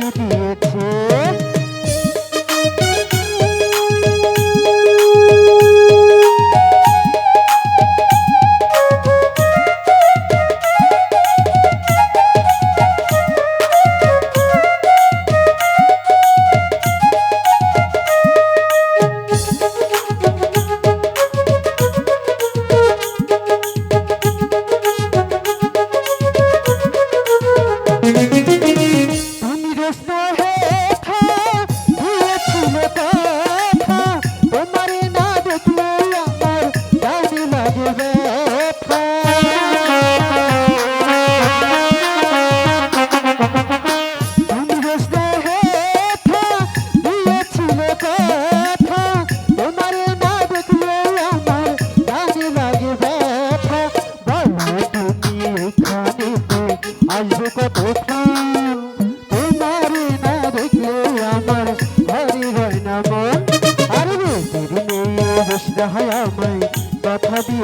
ดี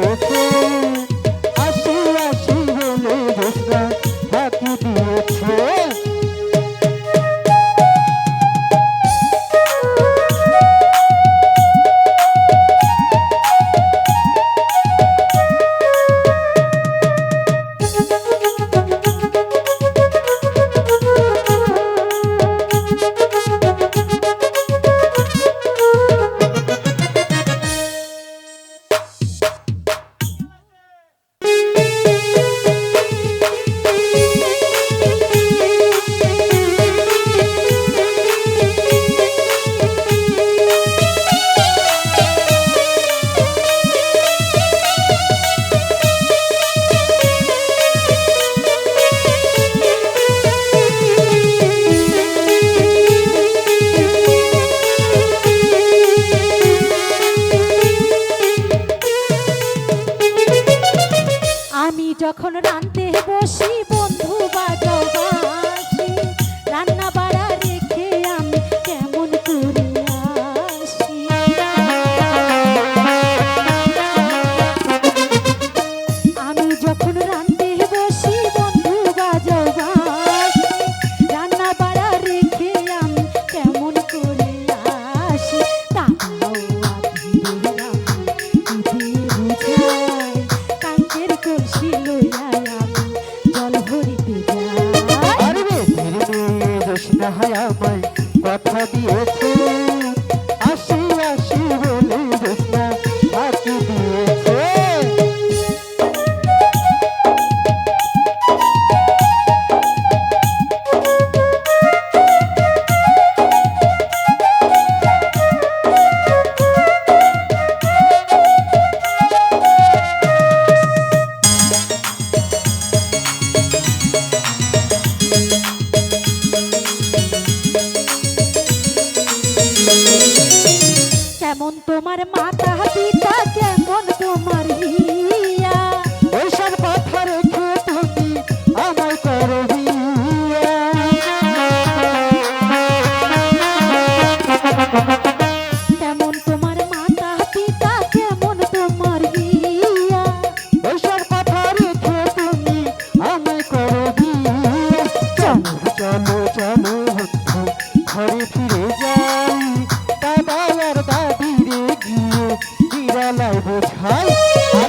আসি আসি বলে দোষরা ফাঁকি দিয়েছে কখন রাঁধতে कथा दिए জ্বালাও বোঝায়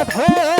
রাধে